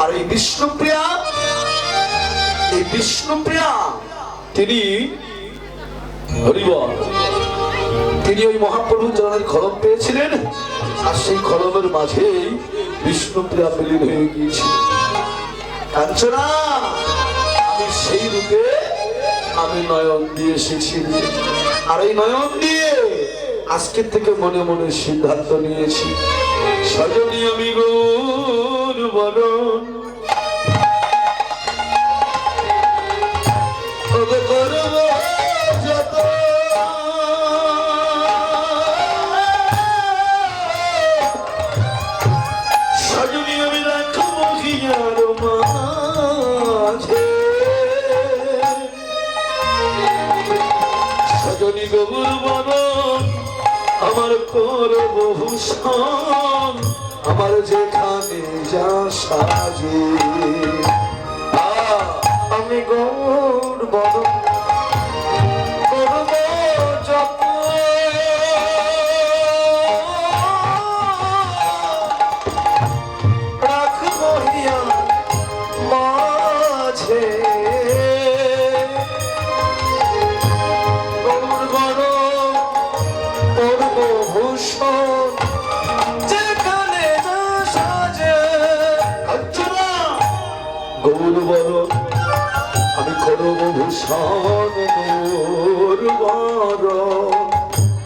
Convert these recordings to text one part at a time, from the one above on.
আর এই বিষ্ণুপ্রিয়া এই বিষ্ণুপ্রিয়া তিনি হরিবল তিনি ওই মহাপ্রভু জনের খলম পেয়েছিলেন আর সেই খলমের মাঝেই বিষ্ণুপ্রিয়া বিলীন হয়ে গিয়েছিল। কাঞ্চনা, আমি সেই রূপে আমি নয়ন দিয়ে এসেছি আর এই নয়ন দিয়ে আজকের থেকে মনে মনে সিদ্ধান্ত নিয়েছি। সজনী আমি গৌর বরণ করব ভূষণ আমার যেখানে যা সাজে আমি গৌর বড়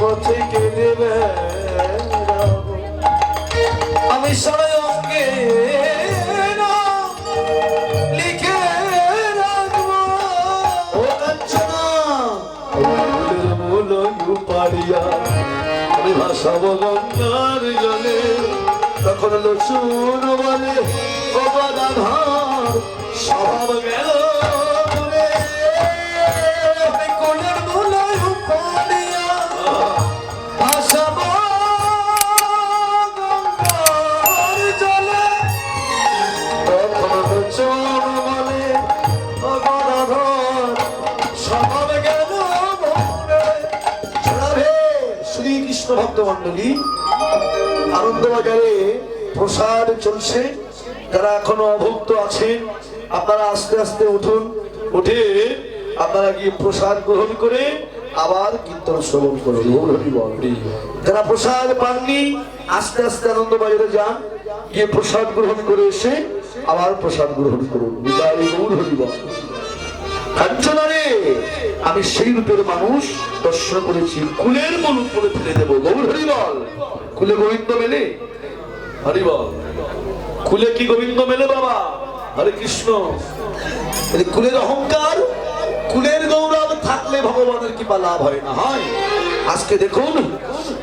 পথিকে দিলে আমি সরঙ্গে লিখে রাখব। ও কাঞ্চনা মূল পারিয়া আমি ভাষাব গঙ্গার জলে, তখন লোচুর বলে, ও বাধা আনন্দবাজারে প্রসাদ চলছে। যারা এখনও অভুক্ত আছেন, আপনারা আস্তে আস্তে উঠুন। উঠে আপনারা গিয়ে প্রসাদ গ্রহণ করে আবার কীর্তন শ্রবণ করুন। যারা প্রসাদ পাননি, আস্তে আস্তে আনন্দবাজারে যান। গিয়ে প্রসাদ গ্রহণ করে এসে আবার প্রসাদ গ্রহণ করুন। গৌর। আমি সেই রূপের মানুষ দর্শন করেছি। কুলের মন উপরে ফেলে দেবো। গৌর হরিবল, কুলে গোবিন্দ মেলে? হরিবল, কুলে কি গোবিন্দ মেলে বাবা? হরে কৃষ্ণ। কুলের অহংকার, কুলের গৌরব থাকলে ভগবানের কৃপা লাভ হয় না, হয়। আজকে দেখুন,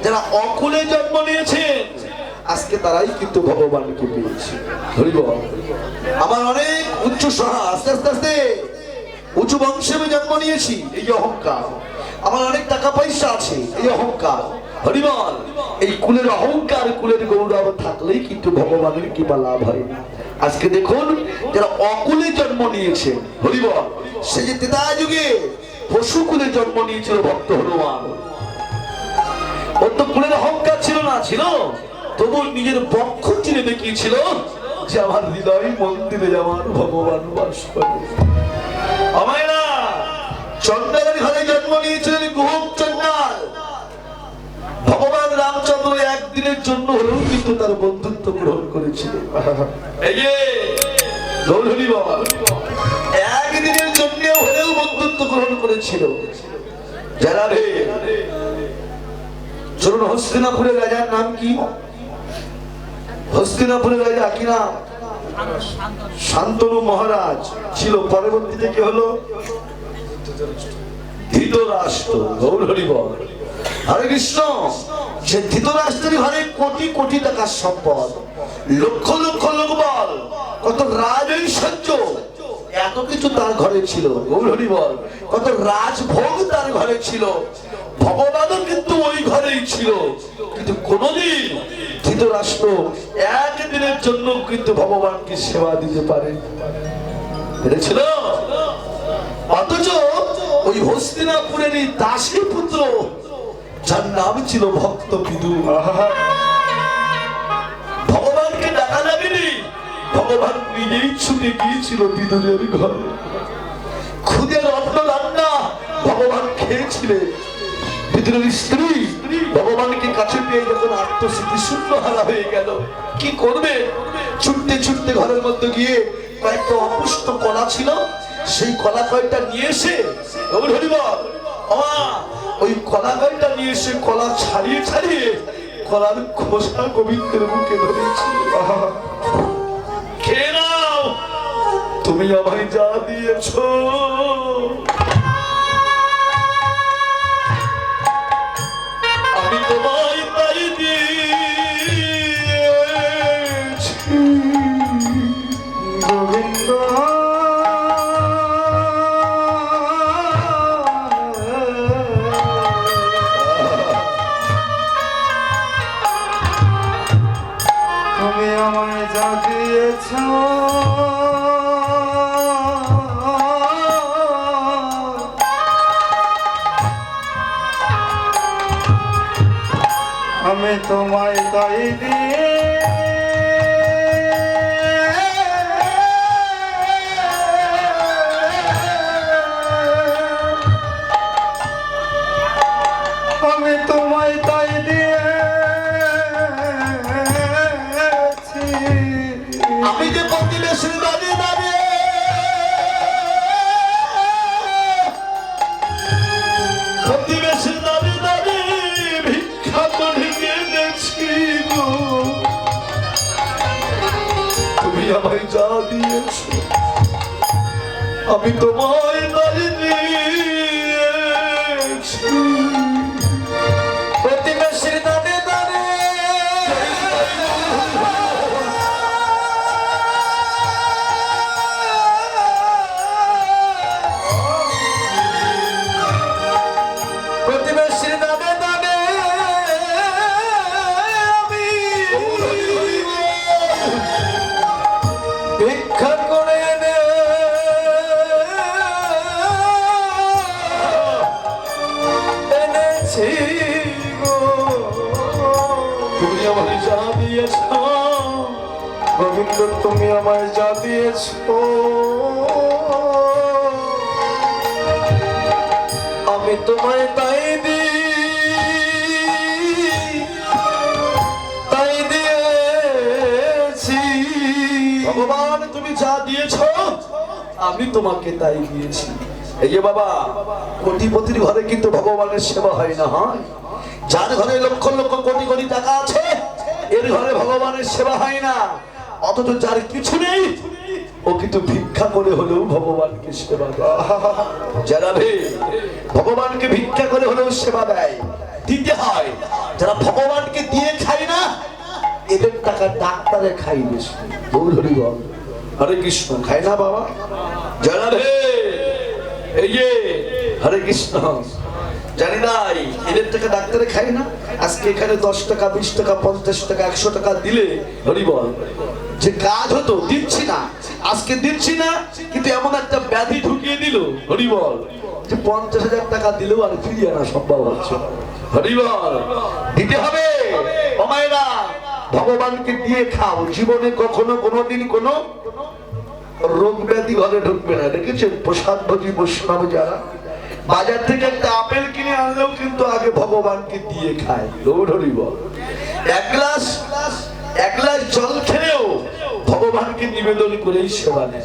যারা অকুলে জন্ম নিয়েছেন, আজকে তারাই কিন্তু ভগবানকে পেয়েছে। হরিবল, আমার অনেক উচ্চ সহা আস্তে আস্তে আস্তে। উঁচু বংশে আমি জন্ম নিয়েছি, এই অহংকার। আমার অনেক টাকা পয়সা আছে, এই অহংকার। হরিবল, এই কুলের অহংকার, কুলের গৌরব থাকলেই কিন্তু ভগবানের কৃপা লাভ হয় না। আজকে দেখুন, যারা অকুলে জন্ম নিয়েছে, হরিবল, সে যে তেতা যুগে পশু কুলে জন্ম নিয়েছিল ভক্ত হনুমান। ওর তো কুলের অহংকার ছিল না, ছিল? তবু নিজের পক্ষ চিনে দেখিয়েছিল যে আমার হৃদয় মন্দিরে আমার ভগবান বাস করে। আমায়না চন্দ্রের ঘরে জন্ম হস্তিনাপুরের রাজার নাম কি? হস্তিনাপুরের রাজা কি নাম? শান্তনু মহারাজ ছিল পরবর্তীতে কি হলো? ধৃতরাষ্ট্র হরে কৃষ্ণ, সে ধৃতরাষ্ট্রের ঘরে কোটি কোটি টাকার সম্পদ, লক্ষ লক্ষ লোক বল কত রাজ এত কিছু তার ঘরে ছিল, গৌর কত রাজভোগ তার ঘরে ছিল। ভগবানও কিন্তু ওই ঘরেই ছিল, কিন্তু কোনদিন ধৃতরাষ্ট্র একদিনের জন্য কিন্তু ভগবানকে সেবা দিতে পারে পেরেছিল? অথচ ওই হস্তিনাপুরের এই দাসী পুত্র, যার নাম ছিল ভক্ত বিদু। ভগবানকে ডাকা লাগেনি ভগবান নিজেই ছুটে গিয়েছিল বিদুরের ঘরে। খুদে রত্ন রান্না ভগবান খেয়েছিলেন। বিদুরের স্ত্রী ভগবানকে কাছে পেয়ে যখন আত্মস্মৃতি শূন্য হারা হয়ে গেল, কি করবে? ছুটতে ছুটতে ঘরের মধ্যে গিয়ে কয়েকটা অপুষ্ট কলা ছিল, সেই কলা কয়েকটা নিয়ে এসে ওই কলা কয়েকটা নিয়ে এসে কলা ছাড়িয়ে ছাড়িয়ে কলার খোসা গোবিন্দের মুখে ধরেছি। খেয়ে নাও, তুমি আমায় যা দিয়েছ। দিয়েছ আমি তোমায় তাই দিয়ে দিয়েছ আমি তোমায় তুমি আমায় যা দিয়েছ। আমি তোমায় তাই দি তাই দিয়েছি। ভগবান, তুমি যা দিয়েছ, আমি তোমাকে তাই দিয়েছি। এই যে বাবা, কোটিপতির ঘরে কিন্তু ভগবানের সেবা হয় না, হয়? যার ঘরে লক্ষ লক্ষ কোটি কোটি টাকা আছে, এর ঘরে ভগবানের সেবা হয় না। অথচ যার কিছু নেই, ও কিন্তু ভিক্ষা করে হলেও ভগবানকে সেবা দেয়। যারা ভগবানকে ভিক্ষা করে হলেও সেবা দেয়। দিতে হয়, যারা ভগবানকে দিয়ে খায় না, এদের টাকা ডাক্তারে খাই বেশি হরি বল হরে কৃষ্ণ, খায় না বাবা? যারা এই যে, হরে কৃষ্ণ, জানি নাই, এদের টাকা ডাক্তারে খাই না? আজকে এখানে দশ টাকা, বিশ টাকা, পঞ্চাশ টাকা, একশো টাকা দিলে হরি বল যে কাজ হতো দিচ্ছি না আজকে দিচ্ছি না কিন্তু এমন একটা ব্যাধি ঢুকিয়ে দিল, হরিবল। যে পঞ্চাশ হাজার টাকা দিলেও আর ফিরিয়ে আনা সম্ভব হচ্ছে হরিবল, দিতে হবে। ও মায়েরা, ভগবানকে দিয়ে খাও। জীবনে কখনো কোনোদিন কোনো রোগ ব্যাধি ঘরে ঢুকবে না। দেখেছেন? প্রসাদ ভোজি বৈষ্ণব যারা, বাজার থেকে একটা আপেল কিনে আনলেও কিন্তু আগে ভগবানকে দিয়ে খায়। গৌর হরি বল এক গ্লাস এক গ্লাস জল খেলেও ভগবানকে নিবেদন করেই সেবা নেয়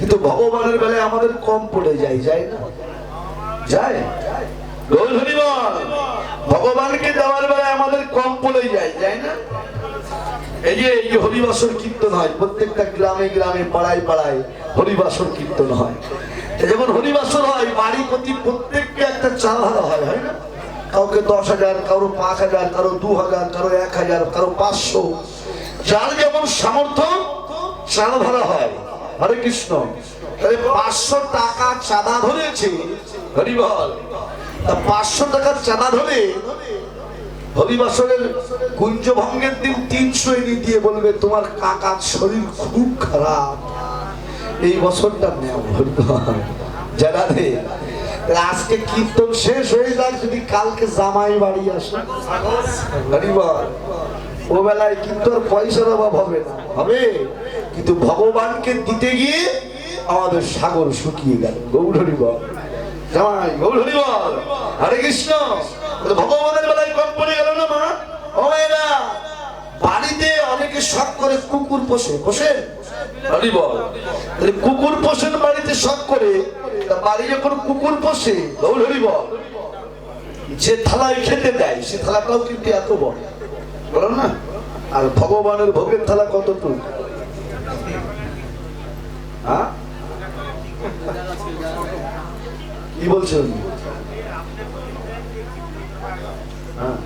কিন্তু ভগবানের বেলায় আমাদের কম পড়ে যায় যায় না? কীর্তন হয় হয়। প্রতি প্রত্যেককে একটা হয় হয় না? কাউকে দশ হাজার, কারও পাঁচ হাজার, কারও দু হাজার, কারও এক হাজার, কারও পাঁচশো। যার যেমন সামর্থ্য চাল ধরা হয়। হরে কৃষ্ণ। তাহলে পাঁচশো টাকা চাঁদা ধরেছে হরিবল পাঁচশো টাকার চাঁদা ধরে হরিবাসরের কুঞ্জ ভঙ্গের দিন তিনশো এনে দিয়ে বলবে, তোমার কাকার শরীর খুব খারাপ। এই বছরটা নেও হরিবল যারা রে আজকে কীর্তন শেষ হয়ে যাক, যদি কালকে জামাই বাড়ি আসে। হরিবল ও বেলায় কিন্তু আর পয়সার অভাব হবে না। হবে? কিন্তু ভগবানকে দিতে গিয়ে আমাদের সাগর শুকিয়ে গেল। গৌরী বল জামাই গৌরী বল হরে কৃষ্ণ। ভগবানের বেলায় কম পড়ে গেল না মা? ও বাড়িতে অনেকে শখ করে কুকুর পোষে। পোষে? হরি বল তাহলে কুকুর পোষেন বাড়িতে শখ করে বাড়ি যখন কুকুর পোষে গৌর হরি বল যে থালায় খেতে দেয়, সে থালাটাও কিন্তু এত বড়। বলো না? আর ভগবানের ভোগের থালা কতটুকু? হ্যাঁ কি বলছেন হ্যাঁ